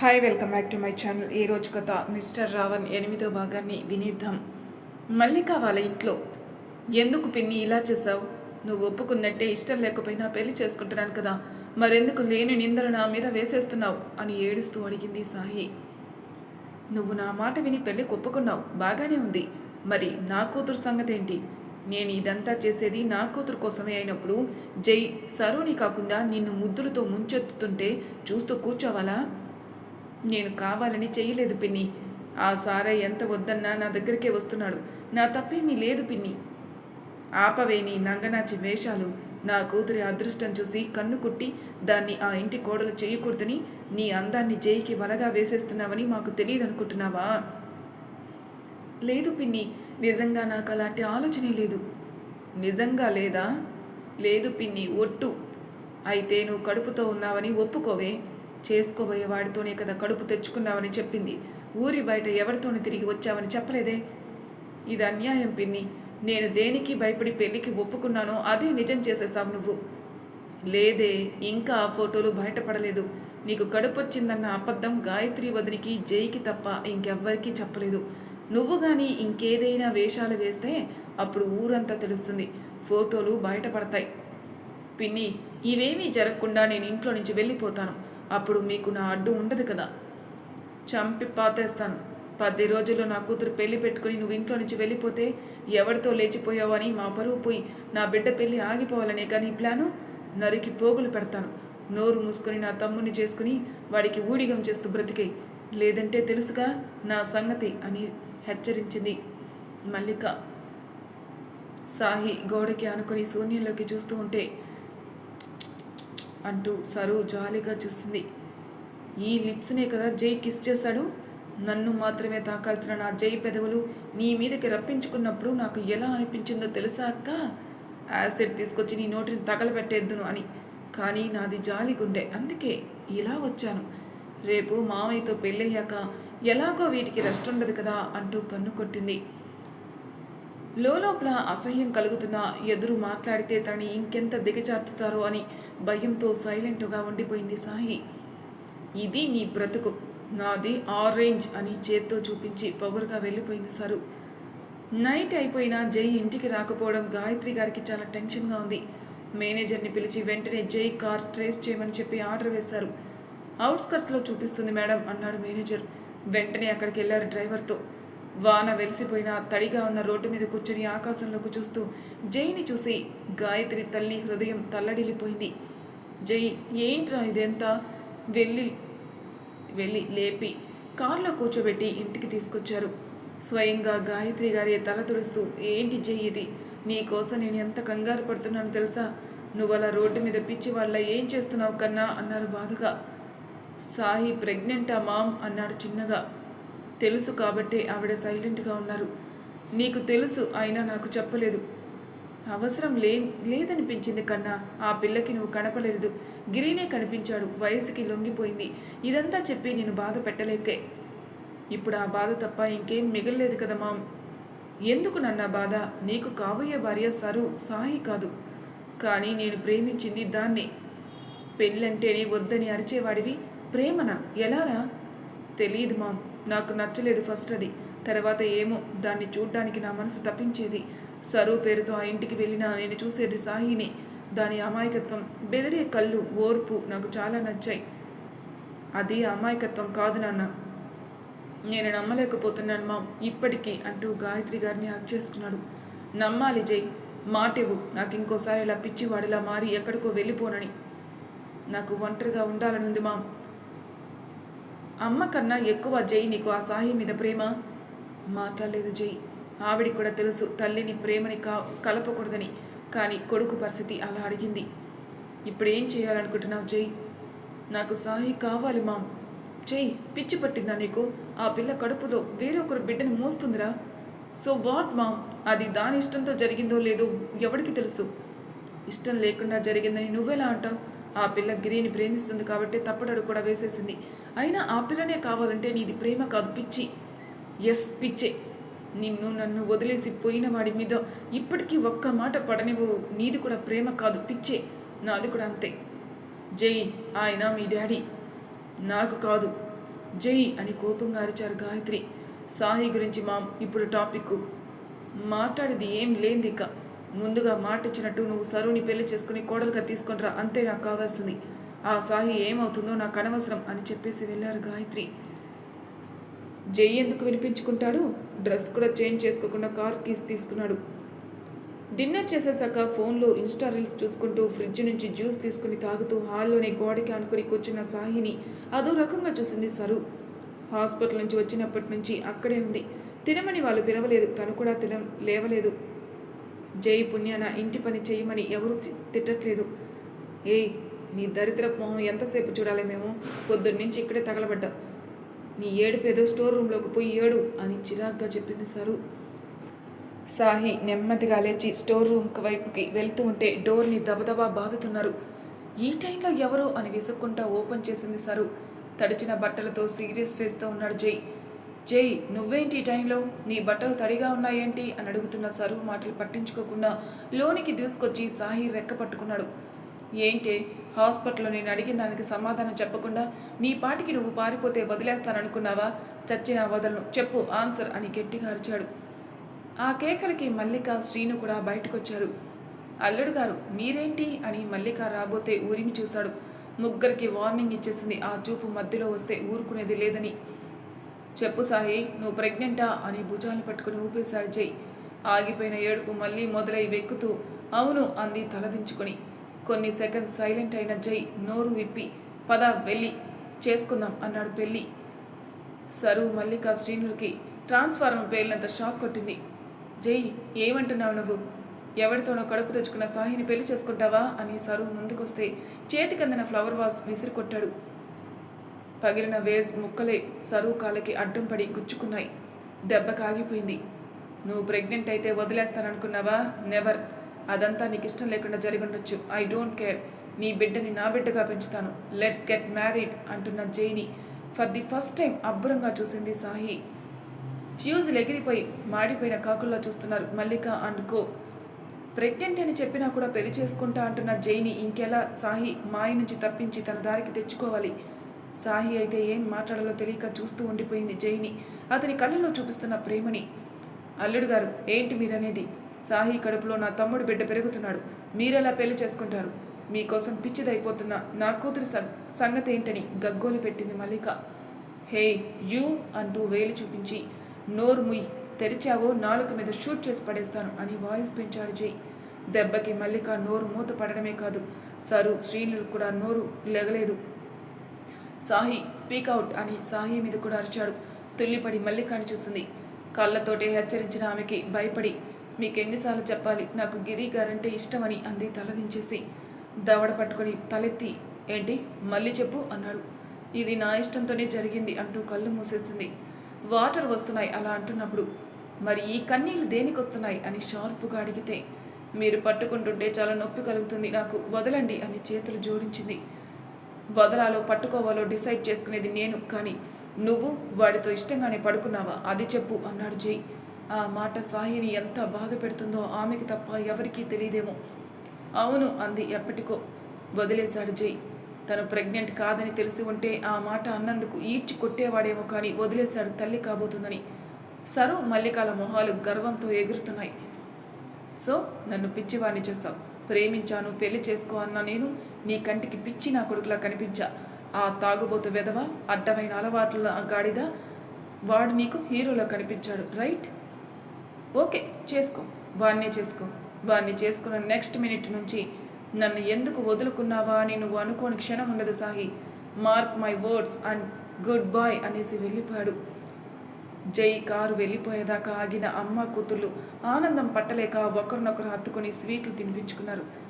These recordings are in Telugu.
Hi welcome back to my channel ఈ రోజు కథ మిస్టర్ రావణ్ ఎనిమిదో భాగాన్ని వినిద్దాం. మళ్ళీ కావాలా ఇంట్లో ఎందుకు పిన్ని ఇలా చేసావు నువ్వు ఒప్పుకున్నట్టే ఇష్టం లేకపోయినా పెళ్ళి చేసుకుంటున్నాను కదా. మరెందుకు లేని నిందలు నా మీద వేసేస్తున్నావు? అని ఏడుస్తూ అడిగింది సాహి. నువ్వు నా మాట విని పెళ్ళి ఒప్పుకున్నావు బాగానే ఉంది. మరి నా కూతురు సంగతి ఏంటి? నేను ఇదంతా చేసేది నా కూతురు కోసమే అయినప్పుడు జై సరోని కాకుండా నిన్ను ముద్దులతో ముంచెత్తుతుంటే చూస్తూ కూర్చోవాలా? నేను కావాలని చెయ్యలేదు పిన్ని. ఆ సారా ఎంత వద్దన్నా నా దగ్గరికే వస్తున్నాడు. నా తప్పేమీ లేదు పిన్ని. ఆపవేని నంగనాచి వేషాలు. నా కూతురి అదృష్టం చూసి కన్ను కుట్టి దాన్ని ఆ ఇంటి కోడలు చేయకూడదని నీ అందాన్ని జైకి వలగా వేసేస్తున్నావని మాకు తెలియదు అనుకుంటున్నావా లేదు పిన్ని. నిజంగా నాకు అలాంటి ఆలోచనే లేదు. నిజంగా లేదా? లేదు పిన్ని. ఒట్టు. అయితే నువ్వు కడుపుతో ఉన్నావని ఒప్పుకోవే. చేసుకోబోయే వాడితోనే కదా కడుపు తెచ్చుకున్నావని చెప్పింది. ఊరి బయట ఎవరితోనే తిరిగి వచ్చావని చెప్పలేదే? ఇది అన్యాయం పిన్ని. నేను దేనికి భయపడి పెళ్ళికి ఒప్పుకున్నానో అదే నిజం చేసేసావు నువ్వు. లేదే ఇంకా ఆ ఫోటోలు బయటపడలేదు. నీకు కడుపొచ్చిందన్న అబద్ధం గాయత్రి వదినికి జైకి తప్ప ఇంకెవ్వరికీ చెప్పలేదు. నువ్వు కానీ ఇంకేదైనా వేషాలు వేస్తే అప్పుడు ఊరంతా తెలుస్తుంది. ఫోటోలు బయటపడతాయి. పిన్ని ఇవేమీ జరగకుండా నేను ఇంట్లో నుంచి వెళ్ళిపోతాను. అప్పుడు మీకు నా అడ్డు ఉండదు కదా. చంపి పాతేస్తాను. పది రోజుల్లో నా కూతురు పెళ్ళి పెట్టుకుని నువ్వు ఇంట్లో నుంచి వెళ్ళిపోతే ఎవరితో లేచిపోయావని మా పరువు పోయి నా బిడ్డ పెళ్ళి ఆగిపోవాలనే కానీ ప్లాను నరికి పోగులు పెడతాను. నోరు మూసుకొని నా తమ్ముని చేసుకుని వాడికి ఊడిగం చేస్తూ బ్రతికే. లేదంటే తెలుసుగా నా సంగతి అని హెచ్చరించింది మల్లిక. సాహి గోడకి ఆనుకొని శూన్యంలోకి చూస్తూ ఉంటే అంటూ సరు జాలిగా చూస్తుంది. ఈ లిప్స్నే కదా జై కిస్ చేశాడు? నన్ను మాత్రమే తాకాల్సిన నా జై పెదవులు నీ మీదకి రప్పించుకున్నప్పుడు నాకు ఎలా అనిపించిందో తెలుసాక యాసిడ్ తీసుకొచ్చి నీ నోటిని తగలబెట్టేద్దును అని. కానీ నాది జాలి గుండె. అందుకే ఇలా వచ్చాను. రేపు మామయ్యతో పెళ్ళయ్యాక ఎలాగో వీటికి రెస్ట్ ఉండదు కదా అంటూ కన్ను కొట్టింది. లోపల అసహ్యం కలుగుతున్న ఎదురు మాట్లాడితే తనని ఇంకెంత దిగజార్చుతారో అని భయంతో సైలెంట్గా ఉండిపోయింది సాయి. ఇది నీ బ్రతుకు. నాది ఆరెంజ్ అని చేత్తో చూపించి పొగరుగా వెళ్ళిపోయింది సరు. నైట్ అయిపోయినా జై ఇంటికి రాకపోవడం గాయత్రి గారికి చాలా టెన్షన్గా ఉంది. మేనేజర్ని పిలిచి వెంటనే జై కార్ ట్రేస్ చేయమని చెప్పి ఆర్డర్ వేశారు. అవుట్స్కట్స్లో చూపిస్తుంది మేడం అన్నాడు మేనేజర్. వెంటనే అక్కడికి వెళ్ళారు డ్రైవర్తో. వాన వెలిసిపోయిన తడిగా ఉన్న రోడ్డు మీద కూర్చొని ఆకాశంలోకి చూస్తూ జైని చూసి గాయత్రి తల్లి హృదయం తల్లడిల్లిపోయింది. జై ఏంట్రా ఇదెంత? వెళ్ళి వెళ్ళి లేపి కారులో కూర్చోబెట్టి ఇంటికి తీసుకొచ్చారు. స్వయంగా గాయత్రి గారి తల తుడుస్తూ ఏంటి జై ఇది? నీకోసం నేను ఎంత కంగారు పడుతున్నానో తెలుసా? నువ్వు అలా రోడ్డు మీద పిచ్చి వాళ్ళ ఏం చేస్తున్నావు కన్నా? అన్నారు బాధగా. సాయి ప్రెగ్నెంటా మామ్? అన్నాడు చిన్నగా. తెలుసు కాబట్టే ఆవిడ సైలెంట్గా ఉన్నారు. నీకు తెలుసు అయినా నాకు చెప్పలేదు. అవసరం లే లేదనిపించింది కన్నా ఆ పిల్లకి నువ్వు కనపలేదు గిరినే కనిపించాడు వయసుకి లొంగిపోయింది. ఇదంతా చెప్పి నేను బాధ పెట్టలేకే. ఇప్పుడు ఆ బాధ తప్ప ఇంకేం మిగలలేదు కదా మామ్. ఎందుకు నన్న బాధ? నీకు కాబోయే భార్య సరు సాహి కాదు. కానీ నేను ప్రేమించింది దాన్ని. పెళ్ళంటేనే వద్దని అరిచేవాడివి. ప్రేమన? ఎలారా? తెలియదు మామ్. నాకు నచ్చలేదు ఫస్ట్ అది. తర్వాత ఏమో దాన్ని చూడ్డానికి నా మనసు తప్పించేది. సరు పేరుతో ఆ ఇంటికి వెళ్ళినా నేను చూసేది సాహిని. దాని అమాయకత్వం బెదిరే కళ్ళు ఓర్పు నాకు చాలా నచ్చాయి. అది అమాయకత్వం కాదు నాన్న. నేను నమ్మలేకపోతున్నాను మా ఇప్పటికీ అంటూ గాయత్రి గారిని హక్ చేసుకున్నాడు. నమ్మాలి జై మాటివ్వు. నాకు ఇంకోసారి ఇలా పిచ్చివాడిలా మారి ఎక్కడికో వెళ్ళిపోనని. నాకు ఒంటరిగా ఉండాలని ఉంది మామ్. అమ్మ కన్నా ఎక్కువ జై నీకు ఆ సాయి మీద ప్రేమ? మాట్లాడలేదు జై. ఆవిడికి కూడా తెలుసు తల్లిని ప్రేమని కా కలపకూడదని. కానీ కొడుకు పరిస్థితి అలా అడిగింది. ఇప్పుడు ఏం చేయాలనుకుంటున్నావు జై? నాకు సాయి కావాలి మామ్. జై పిచ్చి పట్టిందా నీకు? ఆ పిల్ల కడుపులో వేరొకరు బిడ్డని మోస్తుందిరా. So what ma'am? అది దాని ఇష్టంతో జరిగిందో లేదో ఎవరికి తెలుసు? ఇష్టం లేకుండా జరిగిందని నువ్వెలా అంటావు? ఆ పిల్ల గిరిని ప్రేమిస్తుంది కాబట్టి తప్పటడు కూడా వేసేసింది. అయినా ఆ పిల్లనే కావాలంటే నీది ప్రేమ కాదు పిచ్చి. ఎస్ పిచ్చే. నిన్ను నన్ను వదిలేసి పోయిన వాడి మీద ఇప్పటికీ ఒక్క మాట పడనివ్వు. నీది కూడా ప్రేమ కాదు పిచ్చే. నాది కూడా అంతే. జై ఆయన మీ డాడీ. నాకు కాదు. జై అని కోపంగా అరిచారు గాయత్రి. సాహి గురించి మామ్ ఇప్పుడు టాపిక్ మాట్లాడేది ఏం లేనిది ఇక. ముందుగా మాట ఇచ్చినట్టు నువ్వు సరువుని పెళ్ళి చేసుకుని కోడలుగా తీసుకొనిరా అంతే నాకు కావాల్సింది. ఆ సాహి ఏమవుతుందో నాకు అనవసరం అని చెప్పేసి వెళ్ళారు గాయత్రి. జై ఎందుకు వినిపించుకుంటాడు? డ్రెస్ కూడా చేంజ్ చేసుకోకుండా కార్ కీస్ తీసుకున్నాడు. డిన్నర్ చేసేసాక ఫోన్లో ఇన్స్టా రీల్స్ చూసుకుంటూ ఫ్రిడ్జ్ నుంచి జ్యూస్ తీసుకుని తాగుతూ హాల్లోనే గోడకి అనుకుని కూర్చున్న సాహిని అదో రకంగా చూసింది సరు. హాస్పిటల్ నుంచి వచ్చినప్పటి నుంచి అక్కడే ఉంది. తినమని వాళ్ళు పిలవలేదు తను కూడా తిన లేవలేదు. జై పుణ్యాన ఇంటి పని చేయమని ఎవరు తి- తిట్టట్లేదు. ఏయ్ నీ దరిద్ర మొహం ఎంతసేపు చూడాలి మేము? పొద్దున్నుంచి ఇక్కడే తగలబడ్డా. నీ ఏడుపేదో స్టోర్ రూమ్లోకి పోయి ఏడు అని చిరాగ్గా చెప్పింది సరు. సాహి నెమ్మదిగా లేచి స్టోర్ రూమ్ వైపుకి వెళ్తూ ఉంటే డోర్ని దబదబా బాదుతున్నారు. ఈ టైంలో ఎవరు అని విసుక్కుంటా ఓపెన్ చేసింది సరు. తడిచిన బట్టలతో సీరియస్ ఫేస్తో ఉన్నాడు జై. జై నువ్వేంటి ఈ టైంలో? నీ బట్టలు తడిగా ఉన్నాయేంటి? అని అడుగుతున్న సరువు మాటలు పట్టించుకోకుండా లోనికి దూసుకొచ్చి సాహి రెక్క పట్టుకున్నాడు. ఏంటే? హాస్పిటల్లో నేను అడిగిన దానికి సమాధానం చెప్పకుండా నీ పాటికి నువ్వు పారిపోతే వదిలేస్తాననుకున్నావా? చచ్చిన వదలను. చెప్పు ఆన్సర్ అని గట్టిగా అరిచాడు. ఆ కేకలకి మల్లిక శ్రీను కూడా బయటకొచ్చారు. అల్లుడు గారు మీరేంటి? అని మల్లిక రాబోతే ఊరిమి చూశాడు. ముగ్గురికి వార్నింగ్ ఇచ్చేసింది. ఆ చూపు మధ్యలో వస్తే ఊరుకునేది లేదని. చెప్పు సాహి నువ్వు ప్రెగ్నెంటా? అని భుజాలు పట్టుకుని ఊపేశాడు జై. ఆగిపోయిన ఏడుపు మళ్ళీ మొదలై వెక్కుతూ అవును అంది తలదించుకొని. కొన్ని సెకండ్స్ సైలెంట్ అయిన జై నోరు విప్పి పద వెళ్ళి చేసుకుందాం అన్నాడు పెళ్ళి. సరు మల్లిక శ్రీనులకి ట్రాన్స్ఫార్మర్ పేలినంత షాక్ కొట్టింది. జై ఏమంటున్నావు నువ్వు? ఎవరితోనో కడుపు తెచ్చుకున్న సాహిని పెళ్ళి చేసుకుంటావా? అని సరు ముందుకొస్తే చేతికందిన ఫ్లవర్ వాస్ విసిరి కొట్టాడు పగిలిన వేజ్ ముక్కలే సరువు కాళ్ళకి అడ్డం పడి గుచ్చుకున్నాయి. దెబ్బ కాగిపోయింది. నువ్వు ప్రెగ్నెంట్ అయితే వదిలేస్తాననుకున్నావా? నెవర్. అదంతా నీకు ఇష్టం లేకుండా జరిగిండొచ్చు. I don't care. నీ బిడ్డని నా బిడ్డగా పెంచుతాను. లెట్స్ గెట్ మ్యారీడ్ అంటున్న జైని. ఫర్ ది ఫస్ట్ టైం అబ్బురంగా చూసింది సాహి. ఫ్యూజులు ఎగిరిపోయి మాడిపోయిన కాకుల్లో చూస్తున్నారు మల్లిక అండ్ కో. ప్రెగ్నెంట్ అని చెప్పినా కూడా పెళ్ళి చేసుకుంటా అంటున్న జైని ఇంకెలా సాహి మాయ నుంచి తప్పించి తన దారికి తెచ్చుకోవాలి? సాహి అయితే ఏం మాట్లాడాలో తెలియక చూస్తూ ఉండిపోయింది జైని. అతని కళ్ళలో చూపిస్తున్న ప్రేమని. అల్లుడు గారు ఏంటి మీరనేది? సాహి కడుపులో నా తమ్ముడు బిడ్డ పెరుగుతున్నాడు. మీరెలా పెళ్ళి చేసుకుంటారు? మీకోసం పిచ్చిదైపోతున్న నా కూతురి సం- సంగతి ఏంటని గగ్గోలు పెట్టింది మల్లిక. హే యూ అంటూ వేలు చూపించి నోరు ముయ్ తెరిచావో నాలుక మీద షూట్ చేసి పడేస్తాను అని వాయిస్ పెంచాడు జై. దెబ్బకి మల్లిక నోరు మూత పడడమే కాదు సరు శ్రీనులు కూడా నోరు లెగలేదు. సాహి స్పీక్ అవుట్ అని సాహి మీద కూడా అరిచాడు. తుల్లిపడి మల్లికాని చూసింది. కళ్ళతోటే హెచ్చరించిన ఆమెకి భయపడి మీకు ఎన్నిసార్లు చెప్పాలి నాకు గిరి గారంటే ఇష్టమని అంది తలదించేసి. దవడ పట్టుకొని తలెత్తి ఏంటి మళ్ళీ చెప్పు అన్నాడు. ఇది నా ఇష్టంతోనే జరిగింది అంటూ కళ్ళు మూసేసింది. వాటర్ వస్తున్నాయి అలా అంటున్నప్పుడు మరి ఈ కన్నీళ్ళు దేనికి వస్తున్నాయి అని షార్పుగా అడిగితే మీరు పట్టుకుంటుంటే చాలా నొప్పి కలుగుతుంది నాకు వదలండి అని చేతులు జోడించింది. వదలాలో పట్టుకోవాలో డిసైడ్ చేసుకునేది నేను. కానీ నువ్వు వాడితో ఇష్టంగానే పడుకున్నావా? అది చెప్పు అన్నాడు జై. ఆ మాట సాహిని ఎంత బాధ పెడుతుందో ఆమెకి తప్ప ఎవరికీ తెలియదేమో. అవును అంది ఎప్పటికో. వదిలేశాడు జై. తను ప్రెగ్నెంట్ కాదని తెలిసి ఉంటే ఆ మాట అన్నందుకు ఈడ్చి కొట్టేవాడేమో కానీ వదిలేశాడు తల్లి కాబోతుందని. సరు మల్లికాల మొహాలు గర్వంతో ఎగురుతున్నాయి. సో నన్ను పిచ్చివాణ్ణి చేస్తావు ప్రేమించాను పెళ్ళి చేసుకో అన్న నేను. నీ కంటికి పిచ్చి నా కొడుకులా కనిపించా. ఆ తాగుబోతు వెధవ అడ్డమైన అలవాట్ల గాడిద వాడు నీకు హీరోలా కనిపించాడు రైట్? ఓకే చేసుకో. వాణ్ణే చేసుకో. వాణ్ణి చేసుకున్న నెక్స్ట్ మినిట్ నుంచి నన్ను ఎందుకు వదులుకున్నావా అని నువ్వు అనుకోని క్షణం ఉండదు Sahi. Mark my words and good boy అనేసి వెళ్ళిపోయాడు. జై కారు వెళ్ళిపోయేదాకా ఆగిన అమ్మ కూతుర్లు ఆనందం పట్టలేక ఒకరినొకరు హత్తుకుని స్వీట్లు తినిపించుకున్నారు.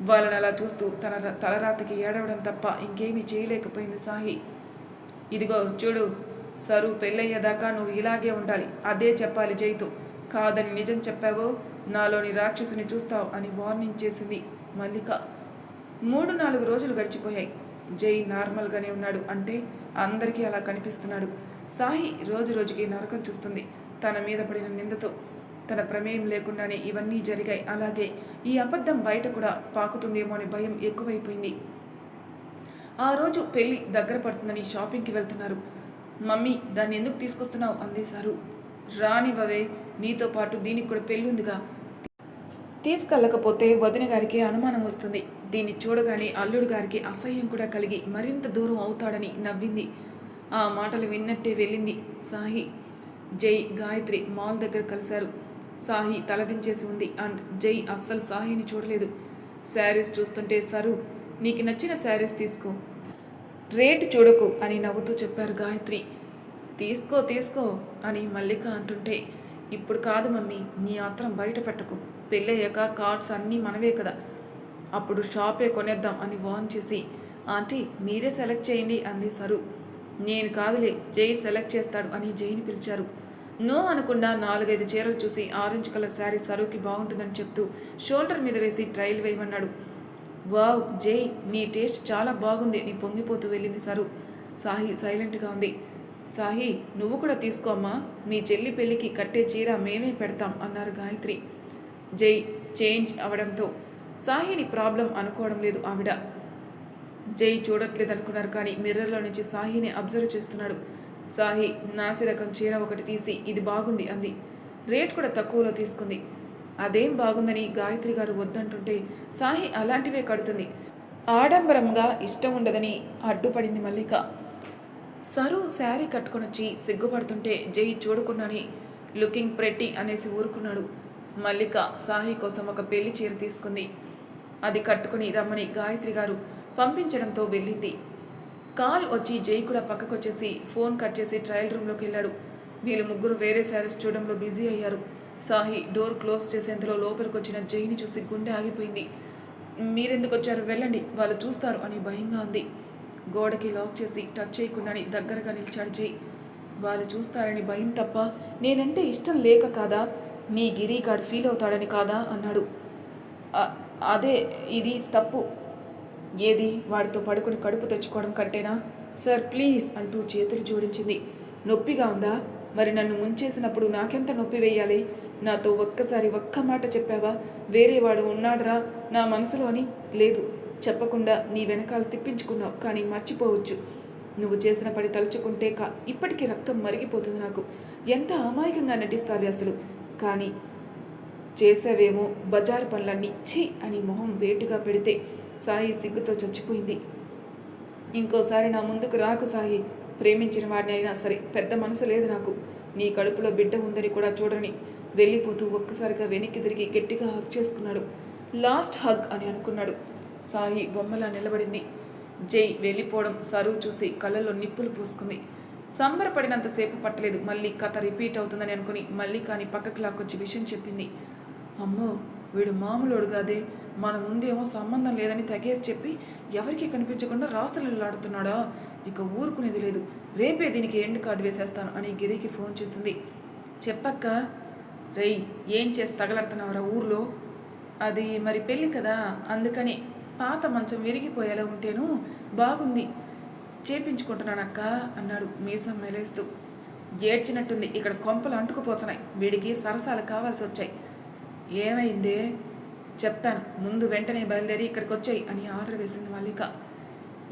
వాళ్ళని అలా చూస్తూ తన తలరాతకి ఏడవడం తప్ప ఇంకేమీ చేయలేకపోయింది సాహి. ఇదిగో చూడు సరు పెళ్ళయ్యేదాకా నువ్వు ఇలాగే ఉండాలి. అదే చెప్పాలి జైతో. కాదని నిజం చెప్పావో నాలోని రాక్షసుని చూస్తావు అని వార్నింగ్ చేసింది మల్లిక. మూడు నాలుగు రోజులు గడిచిపోయాయి. జై నార్మల్గానే ఉన్నాడు అంటే అందరికీ అలా కనిపిస్తున్నాడు. సాహి రోజు రోజుకి నరకం చూస్తుంది. తన మీద పడిన నిందతో తన ప్రమేయం లేకుండానే ఇవన్నీ జరిగాయి. అలాగే ఈ అబద్ధం బయట కూడా పాకుతుందేమో అనే భయం ఎక్కువైపోయింది. ఆ రోజు పెళ్ళి దగ్గర పడుతుందని షాపింగ్కి వెళ్తున్నారు. మమ్మీ దాన్ని ఎందుకు తీసుకొస్తున్నావు? అందేశారు రానివవే రానివ్వవే నీతో పాటు దీనికి కూడా పెళ్ళి ఉందిగా. తీసుకెళ్ళకపోతే వదిన గారికి అనుమానం వస్తుంది. దీన్ని చూడగానే అల్లుడు గారికి అసహ్యం కూడా కలిగి మరింత దూరం అవుతాడని నవ్వింది. ఆ మాటలు విన్నట్టే వెళ్ళింది సాహి జై గాయత్రి మాల్ దగ్గర కలిశారు. సాహి తలదించేసి ఉంది. అండ్ జై అస్సలు సాహిని చూడలేదు. శారీస్ చూస్తుంటే సరు నీకు నచ్చిన శారీస్ తీసుకో. రేటు చూడకు అని నవ్వుతూ చెప్పారు గాయత్రి. తీసుకో తీసుకో అని మల్లిక అంటుంటే ఇప్పుడు కాదు మమ్మీ నీ ఆత్రం బయట పెట్టకు. పెళ్ళయ్యాక కార్డ్స్ అన్నీ మనవే కదా. అప్పుడు షాపే కొనేద్దాం అని వార్న్ చేసి ఆంటీ మీరే సెలెక్ట్ చేయండి అంది సరు. నేను కాదులే జై సెలెక్ట్ చేస్తాడు అని జైని పిలిచారు. నో అనకుండా నాలుగైదు చీరలు చూసి ఆరెంజ్ కలర్ శారీ సరుకి బాగుంటుందని చెప్తూ షోల్డర్ మీద వేసి ట్రైల్ వేయమన్నాడు. వావ్ జై నీ టేస్ట్ చాలా బాగుంది అని పొంగిపోతూ వెళ్ళింది సరు. సాహి సైలెంట్గా ఉంది. సాహి నువ్వు కూడా తీసుకోమ్మా మీ చెల్లి పెళ్ళికి కట్టే చీర మేమే పెడతాం అన్నారు గాయత్రి. జై చేంజ్ అవడంతో సాహిని ప్రాబ్లం అనుకోవడం లేదు ఆవిడ. జై చూడట్లేదు అనుకున్నారు కానీ మిర్రర్లో నుంచి సాహిని అబ్జర్వ్ చేస్తున్నాడు. సాహి నాసి రకం చీర ఒకటి తీసి ఇది బాగుంది అంది. రేట్ కూడా తక్కువలో తీసుకుంది. అదేం బాగుందని గాయత్రి గారు వద్దంటుంటే సాహి అలాంటివే కడుతుంది. ఆడంబరంగా ఇష్టం ఉండదని అడ్డుపడింది మల్లిక. సరు శారీ కట్టుకొనొచ్చి సిగ్గుపడుతుంటే జై చూడకుండానే లుకింగ్ ప్రెట్టి అనేసి ఊరుకున్నాడు. మల్లిక సాహి కోసం ఒక పెళ్ళి చీర తీసుకుంది. అది కట్టుకుని రమ్మని గాయత్రి గారు పంపించడంతో వెళ్ళింది. కాల్ వచ్చి జై కూడా పక్కకొచ్చేసి ఫోన్ కట్ చేసి ట్రయల్ రూమ్లోకి వెళ్ళాడు. వీళ్ళు ముగ్గురు వేరే శారీస్ చూడడంలో బిజీ అయ్యారు. సాహి డోర్ క్లోజ్ చేసేంతలో లోపలికి వచ్చిన జైని చూసి గుండె ఆగిపోయింది. మీరెందుకు వచ్చారు వెళ్ళండి. వాళ్ళు చూస్తారు అని భయంగా ఉంది గోడకి లాక్ చేసి టచ్ చేయకుండానే దగ్గరగా నిలిచాడు జై. వాళ్ళు చూస్తారని భయం తప్ప నేనంటే ఇష్టం లేక కాదా? నీ గిరిగాడు ఫీల్ అవుతాడని కాదా? అన్నాడు. అదే ఇది తప్పు. ఏది? వాడితో పడుకుని కడుపు తెచ్చుకోవడం కంటేనా? సార్ ప్లీజ్ అంటూ చేతులు జోడించింది. నొప్పిగా ఉందా? మరి నన్ను ముంచేసినప్పుడు నాకెంత నొప్పి వేయాలి? నాతో ఒక్కసారి ఒక్క మాట చెప్పావా? వేరే వాడు ఉన్నాడురా నా మనసులో అని? లేదు చెప్పకుండా నీ వెనకాల తిప్పించుకున్నావు కానీ మర్చిపోవచ్చు. నువ్వు చేసిన పని తలుచుకుంటే కా ఇప్పటికీ రక్తం మరిగిపోతుంది నాకు. ఎంత అమాయకంగా నటిస్తావి అసలు? కానీ చేసావేమో బజారు పనులన్నీ ఛీ అని మొహం వేటుగా పెడితే సాయి సిగ్గుతో చచ్చిపోయింది. ఇంకోసారి నా ముందుకు రాకు సాయి. ప్రేమించిన వాడిని అయినా సరే పెద్ద మనసు లేదు నాకు. నీ కడుపులో బిడ్డ ఉందని కూడా చూడని. వెళ్ళిపోతూ ఒక్కసారిగా వెనక్కి తిరిగి గట్టిగా హగ్ చేసుకున్నాడు. లాస్ట్ హగ్ అని అనుకున్నాడు. సాయి బొమ్మలా నిలబడింది. జై వెళ్ళిపోవడం సరువు చూసి కళ్ళల్లో నిప్పులు పూసుకుంది. సంబరపడినంతసేపు పట్టలేదు. మళ్ళీ కథ రిపీట్ అవుతుందని అనుకుని మళ్ళీ కానీ పక్కకు లాక్కొచ్చి విషయం చెప్పింది. అమ్మో వీడు మామూలుడు కాదే మన ముందేమో సంబంధం లేదని తగేసి చెప్పి ఎవరికి కనిపించకుండా రాస్తలాడుతున్నాడా ఇక ఊరుకునేది లేదు. రేపే దీనికి ఎండ్ కార్డు వేసేస్తాను అని గిరికి ఫోన్ చేసింది. చెప్పక్క రేయ్ ఏం చేసి తగలడుతున్నావురా ఊర్లో? అది మరి పెళ్ళి కదా అందుకని పాత మంచం విరిగిపోయేలా ఉంటేను బాగుంది. చేపించుకుంటున్నానక్క అన్నాడు మీసం మెలేస్తూ. ఏడ్చినట్టుంది ఇక్కడ కొంపలు అంటుకుపోతున్నాయి. వీడికి సరసాలు కావాల్సి వచ్చాయి ఏమైందే? చెప్తాను. ముందు వెంటనే బయలుదేరి ఇక్కడికి వచ్చాయి అని ఆర్డర్ వేసింది మల్లిక.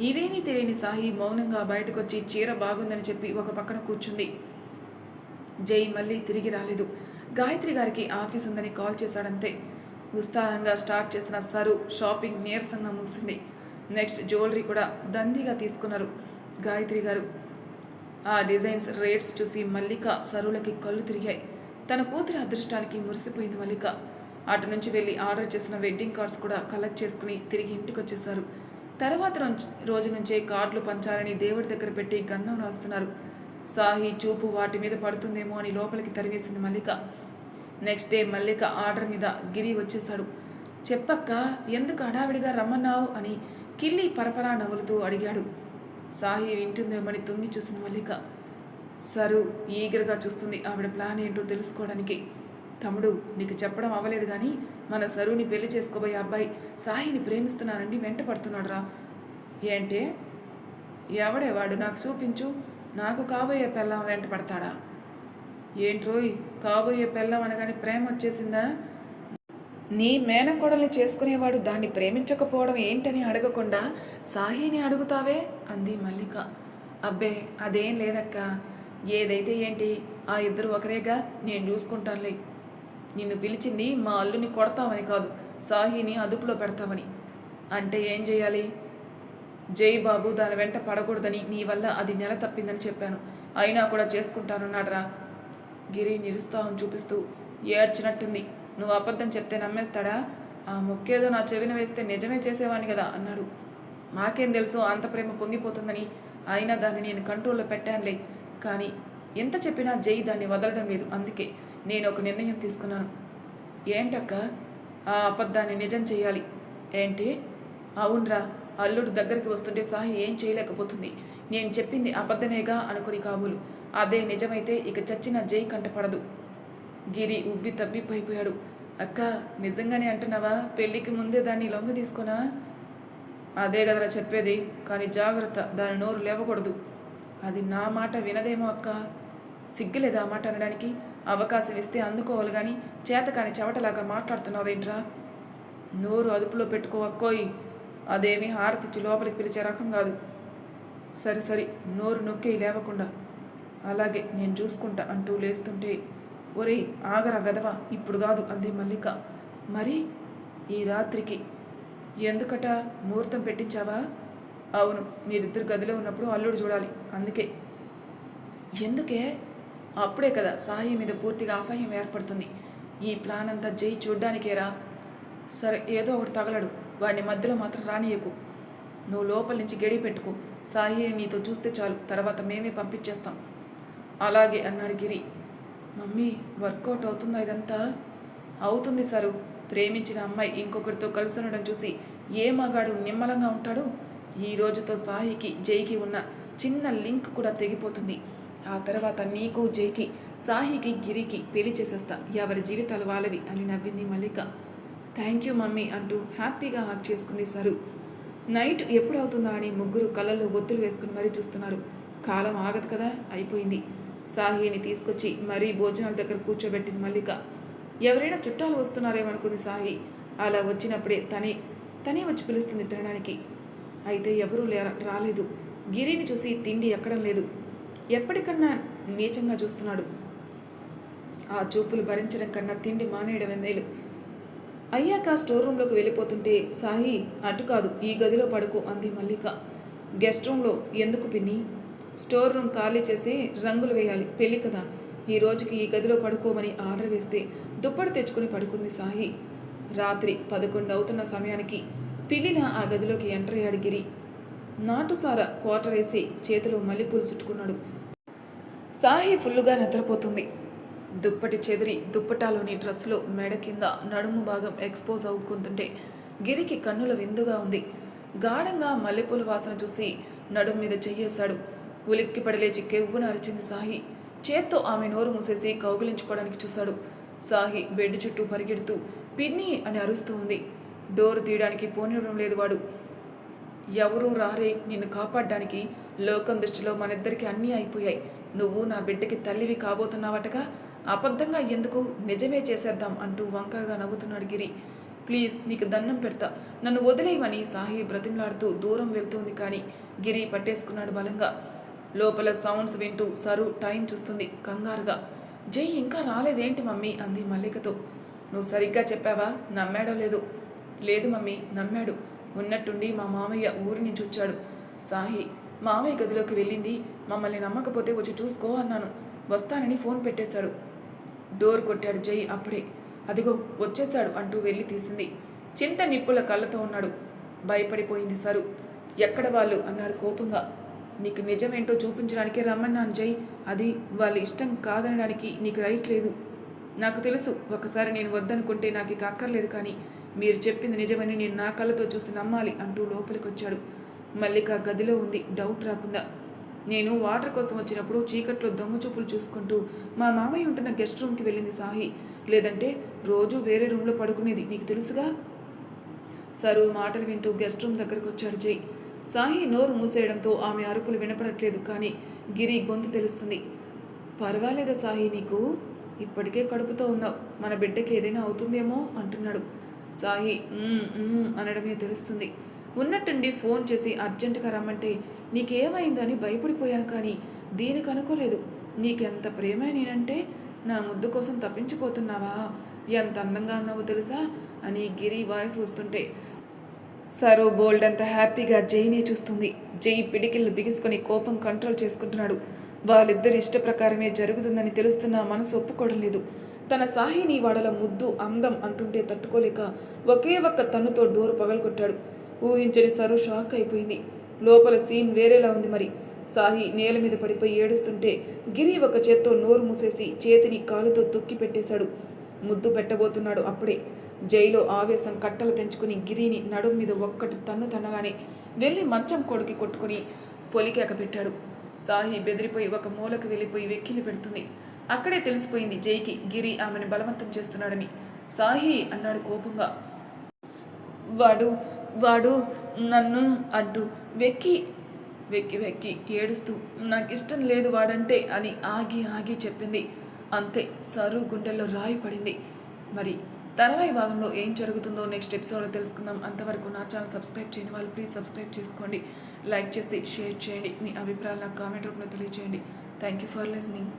ఇవేమీ తెలియని సాయి మౌనంగా బయటకొచ్చి చీర బాగుందని చెప్పి ఒక పక్కన కూర్చుంది. జై మళ్ళీ తిరిగి రాలేదు. గాయత్రి గారికి ఆఫీస్ ఉందని కాల్ చేశాడంతే. ఉత్సాహంగా స్టార్ట్ చేసిన సరు షాపింగ్ నీరసంగా ముగిసింది. నెక్స్ట్ జ్యువెలరీ కూడా దండిగా తీసుకున్నారు గాయత్రి గారు. ఆ డిజైన్స్ రేట్స్ చూసి మల్లిక సరులకి కళ్ళు తిరిగాయి. తన కూతురి అదృష్టానికి మురిసిపోయింది మల్లిక. అటు నుంచి వెళ్ళి ఆర్డర్ చేసిన వెడ్డింగ్ కార్డ్స్ కూడా కలెక్ట్ చేసుకుని తిరిగి ఇంటికి వచ్చేసారు తర్వాత రోజు- రోజు నుంచే కార్డులు పంచాలని దేవుడి దగ్గర పెట్టి గంధం రాస్తున్నారు. సాహి చూపు వాటి మీద పడుతుందేమో అని లోపలికి తరివేసింది Mallika. Next day Mallika order మీద గిరి వచ్చేశాడు. చెప్పక్క ఎందుకు హడావిడిగా రమ్మన్నావు? అని కిల్లి పరపరా నవ్వులుతూ అడిగాడు. సాహి వింటుందేమని తొంగి చూసింది మల్లిక. సరు ఈగర్గా చూస్తుంది ఆవిడ ప్లాన్ ఏంటో తెలుసుకోవడానికి. తమ్ముడు నీకు చెప్పడం అవ్వలేదు కానీ మన సరుని పెళ్ళి చేసుకోబోయే అబ్బాయి సాహిని ప్రేమిస్తున్నానండి వెంట పడుతున్నాడురా. ఏంటే? ఎవడే వాడు నాకు చూపించు. నాకు కాబోయే పెళ్ళం వెంట పడతాడా? ఏంట్రోయ్ కాబోయే పెళ్ళం అనగానే ప్రేమ వచ్చేసిందా? నీ మేనకోడల్ని చేసుకునేవాడు దాన్ని ప్రేమించకపోవడం ఏంటని అడగకుండా సాహిని అడుగుతావే? అంది మల్లిక. అబ్బే అదేం లేదక్కా. ఏదైతే ఏంటి ఆ ఇద్దరు ఒకరేగా నేను చూసుకుంటానులే. నిన్ను పిలిచింది మా అల్లుని కొడతామని కాదు సాహిని అదుపులో పెడతామని అంటే ఏం చేయాలి? జై బాబు దాని వెంట పడకూడదని నీ వల్ల అది నెల తప్పిందని చెప్పాను. అయినా కూడా చేసుకుంటానన్నాడరా. గిరి నిరుత్సాహం చూపిస్తూ ఏడ్చినట్టుంది. నువ్వు అబద్ధం చెప్తే నమ్మేస్తాడా? ఆ మొక్కేదో నా చెవిన వేస్తే నిజమే చేసేవాని కదా అన్నాడు. మాకేం తెలుసు అంత ప్రేమ పొంగిపోతుందని. అయినా దాన్ని నేను కంట్రోల్లో పెట్టానులే. కానీ ఎంత చెప్పినా జై దాన్ని వదలడం లేదు. అందుకే నేను ఒక నిర్ణయం తీసుకున్నాను. ఏంటక్క? ఆ అబద్ధాన్ని నిజం చేయాలి ఏంటి? అవునరా. అల్లుడు దగ్గరికి వస్తుంటే సాహి ఏం చేయలేకపోతుంది. నేను చెప్పింది అబద్ధమేగా అనుకుని కాబోలు. అదే నిజమైతే ఇక చచ్చిన జై కంటపడదు గిరి ఉబ్బి తబ్బిబ్బైపోయాడు అక్క నిజంగానే అంటున్నావా? పెళ్ళికి ముందే దాన్ని లొంగ తీసుకున్నా అదే కదరా చెప్పేది. కానీ జాగ్రత్త. దాని నోరు లేవకూడదు. అది నా మాట వినదేమో అక్క. సిగ్గులేదా ఆ మాట అనడానికి. అవకాశం ఇస్తే అందుకోవాలి కానీ చేతకాని చెవటలాగా మాట్లాడుతున్నావేంట్రా? నోరు అదుపులో పెట్టుకో అక్కోయ్. అదేమీ హారతిచ్చి లోపలికి పిలిచే రకం కాదు. సరి సరి నోరు నొక్కి లేవకుండా. అలాగే నేను చూసుకుంటా అంటూ లేస్తుంటే ఒరేయ్ ఆగరా వెదవా ఇప్పుడు కాదు అంది మల్లిక. మరి ఈ రాత్రికి ఎందుకట ముహూర్తం పెట్టించావా? అవును మీరిద్దరు గదిలో ఉన్నప్పుడు అల్లుడు చూడాలి అందుకే. ఎందుకే? అప్పుడే కదా సాయి మీద పూర్తిగా అసహ్యం ఏర్పడుతుంది. ఈ ప్లాన్ అంతా జై చూడ్డానికేరా? సరే ఏదో ఒకటి తగలడు వాడిని మధ్యలో మాత్రం రానియకు నువ్వు లోపల నుంచి గడి పెట్టుకో సాయిని నీతో చూస్తే చాలు తర్వాత మేమే పంపించేస్తాం. అలాగే అన్నాడు గిరి. మమ్మీ వర్కౌట్ అవుతుందా ఇదంతా? అవుతుంది సరు ప్రేమించిన అమ్మాయి ఇంకొకరితో కలిసి ఉండడం చూసి ఏ మగాడు నిమ్మలంగా ఉంటాడు? ఈ రోజుతో సాహికి జైకి ఉన్న చిన్న లింక్ కూడా తెగిపోతుంది. ఆ తర్వాత నీకు జైకి సాహికి గిరికి పెళ్ళి చేసేస్తా. ఎవరి జీవితాలు వాళ్ళవి అని నవ్వింది మల్లిక. థ్యాంక్ యూ మమ్మీ అంటూ హ్యాపీగా హాక్ చేసుకుంది సరు. నైట్ ఎప్పుడు అవుతుందా అని ముగ్గురు కళ్ళల్లో ఒత్తులు వేసుకుని మరీ చూస్తున్నారు. కాలం ఆగదు కదా అయిపోయింది. సాహిని తీసుకొచ్చి మరీ భోజనాల దగ్గర కూర్చోబెట్టింది మల్లిక. ఎవరైనా చుట్టాలు వస్తున్నారేమనుకుంది సాహి. అలా వచ్చినప్పుడే తనే తనే వచ్చి పిలుస్తుంది తినడానికి. అయితే ఎవరూ లే రాలేదు. గిరిని చూసి తిండి ఎక్కడం లేదు. ఎప్పటికన్నా నీచంగా చూస్తున్నాడు. ఆ చూపులు భరించడం కన్నా తిండి మానేయడమే మేలు. అయ్యాక స్టోర్ రూమ్లోకి వెళ్ళిపోతుంటే సాయి అటు కాదు ఈ గదిలో పడుకో అంది మల్లిక. గెస్ట్ రూమ్లో ఎందుకు పిన్ని? స్టోర్ రూమ్ ఖాళీ చేసి రంగులు వేయాలి పెళ్ళి కదా. ఈ రోజుకి ఈ గదిలో పడుకోమని ఆర్డర్ వేస్తే దుప్పటి తెచ్చుకుని పడుకుంది సాయి. రాత్రి పదకొండు అవుతున్న సమయానికి పిల్లిలా ఆ గదిలోకి ఎంటర్ అయ్యాడు గిరి. నాటుసార క్వార్టరేసి చేతిలో మల్లెపూలు చుట్టుకున్నాడు. సాహి ఫుల్లుగా నిద్రపోతుంది. దుప్పటి చెదిరి దుప్పటాలోని డ్రెస్లో మెడ కింద నడుము భాగం ఎక్స్పోజ్ అవుకుంటుంటే గిరికి కన్నుల విందుగా ఉంది. గాఢంగా మల్లెపూల వాసన చూసి నడుము మీద చెయ్యేశాడు. ఉలిక్కి పడిలేచి కెవ్వున అరిచింది సాహి. చేత్తో ఆమె నోరు మూసేసి కౌగిలించుకోవడానికి చూశాడు. సాహి బెడ్ చుట్టూ పరిగెడుతూ పిన్ని అని అరుస్తూ ఉంది. డోర్ తీయడానికి పోనివ్వడం లేదు వాడు. ఎవరూ రారే నిన్ను కాపాడడానికి లోకం దృష్టిలో మనిద్దరికి అన్నీ అయిపోయాయి. నువ్వు నా బిడ్డకి తల్లివి కాబోతున్నావటగా? అబద్ధంగా ఎందుకు? నిజమే చేసేద్దాం అంటూ వంకరగా నవ్వుతున్నాడు గిరి. ప్లీజ్ నీకు దండం పెడతా. నన్ను వదిలేయమని సాహి బ్రతిమలాడుతూ దూరం వెళ్తుంది కానీ గిరి పట్టేసుకున్నాడు బలంగా. లోపల సౌండ్స్ వింటూ సరు టైం చూస్తుంది కంగారుగా. జై ఇంకా రాలేదేంటి మమ్మీ? అంది మల్లికతో. నువ్వు సరిగ్గా చెప్పావా? నమ్మాడో లేదు? లేదు మమ్మీ నమ్మాడు. ఉన్నట్టుండి మా మామయ్య ఊరి నుంచి వచ్చాడు. సాహి మామయ్య గదిలోకి వెళ్ళింది. మమ్మల్ని నమ్మకపోతే వచ్చి చూసుకో అన్నాను. వస్తానని ఫోన్ పెట్టేశాడు. డోర్ కొట్టాడు జై అప్పుడే. అదిగో వచ్చేశాడు అంటూ వెళ్ళి తీసింది. చింత నిప్పుల కళ్ళతో ఉన్నాడు. భయపడిపోయింది సరు. ఎక్కడ వాళ్ళు? అన్నాడు కోపంగా. నీకు నిజమేంటో చూపించడానికే రమ్మన్నాను జై. అది వాళ్ళ ఇష్టం కాదనడానికి నీకు రైట్ లేదు. నాకు తెలుసు ఒకసారి నేను వద్దనుకుంటే నాకు ఇక అక్కర్లేదు కానీ మీరు చెప్పింది నిజమని నేను నా కళ్ళతో చూసి నమ్మాలి అంటూ లోపలికి వచ్చాడు మల్లిక గదిలో ఉంది. డౌట్ రాకుండా. నేను వాటర్ కోసం వచ్చినప్పుడు చీకట్లో దొంగ చూపులు చూసుకుంటూ మా మామయ్య ఉంటున్న గెస్ట్ రూమ్కి వెళ్ళింది సాహి. లేదంటే రోజు వేరే రూమ్లో పడుకునేది. నీకు తెలుసుగా? సరు మాటలు వింటూ గెస్ట్ రూమ్ దగ్గరకు వచ్చాడు జై. సాహి నోరు మూసేయడంతో ఆమె అరుపులు వినపడట్లేదు కానీ గిరి గొంతు తెలుస్తుంది. పర్వాలేదా సాహి నీకు? ఇప్పటికే కడుపుతో ఉన్నావు. మన బిడ్డకి ఏదైనా అవుతుందేమో అంటున్నాడు. సాయి అనడమే తెలుస్తుంది. ఉన్నట్టుండి ఫోన్ చేసి అర్జెంటుగా రమ్మంటే నీకేమైందని భయపడిపోయాను కానీ దీనికి అనుకోలేదు. నీకెంత ప్రేమ నేనంటే నా ముద్దు కోసం తప్పించిపోతున్నావా? ఎంత అందంగా ఉన్నావో తెలుసా? అని గిరి వాయిస్ వస్తుంటే సరు బోల్డ్ అంత హ్యాపీగా జైని చూస్తుంది. జై పిడికిళ్ళు బిగుసుకొని కోపం కంట్రోల్ చేసుకుంటున్నాడు. వాళ్ళిద్దరి ఇష్ట ప్రకారమే జరుగుతుందని తెలుస్తున్న మనసు ఒప్పుకోవడం లేదు. తన సాహిని వాడల ముద్దు అందం అంటుంటే తట్టుకోలేక ఒకే ఒక్క తన్నుతో డోరు పగలగొట్టాడు. ఊహించని సరు షాక్ అయిపోయింది. లోపల సీన్ వేరేలా ఉంది మరి. సాహి నేల మీద పడిపోయి ఏడుస్తుంటే గిరి ఒక చేత్తో నోరు మూసేసి చేతిని కాలుతో తొక్కి పెట్టేశాడు. ముద్దు పెట్టబోతున్నాడు అప్పుడే. జైలో ఆవేశం కట్టలు తెంచుకుని గిరిని నడుం మీద ఒక్కటి తన్ను తన్నగానే వెళ్ళి మంచం కొడుకి కొట్టుకుని పొలికేక పెట్టాడు. సాహి బెదిరిపోయి ఒక మూలకు వెళ్ళిపోయి వెక్కిలి పెడుతుంది. అక్కడే తెలిసిపోయింది జైకి గిరి ఆమెను బలవంతం చేస్తున్నాడని. సాహి అన్నాడు కోపంగా. వాడు వాడు నన్ను అంటూ వెక్కి వెక్కి వెక్కి ఏడుస్తూ నాకు ఇష్టం లేదు వాడంటే అని ఆగి ఆగి చెప్పింది. అంతే సరు గుండెల్లో రాయి పడింది. మరి తర్వాయి భాగంలో ఏం జరుగుతుందో నెక్స్ట్ ఎపిసోడ్లో తెలుసుకుందాం. అంతవరకు నా ఛానల్ సబ్స్క్రైబ్ చేయని వాళ్ళు ప్లీజ్ సబ్స్క్రైబ్ చేసుకోండి. లైక్ చేసి షేర్ చేయండి. మీ అభిప్రాయాలు నాకు కామెంట్ రూపంలో తెలియజేయండి థ్యాంక్ యూ ఫర్ లిజనింగ్.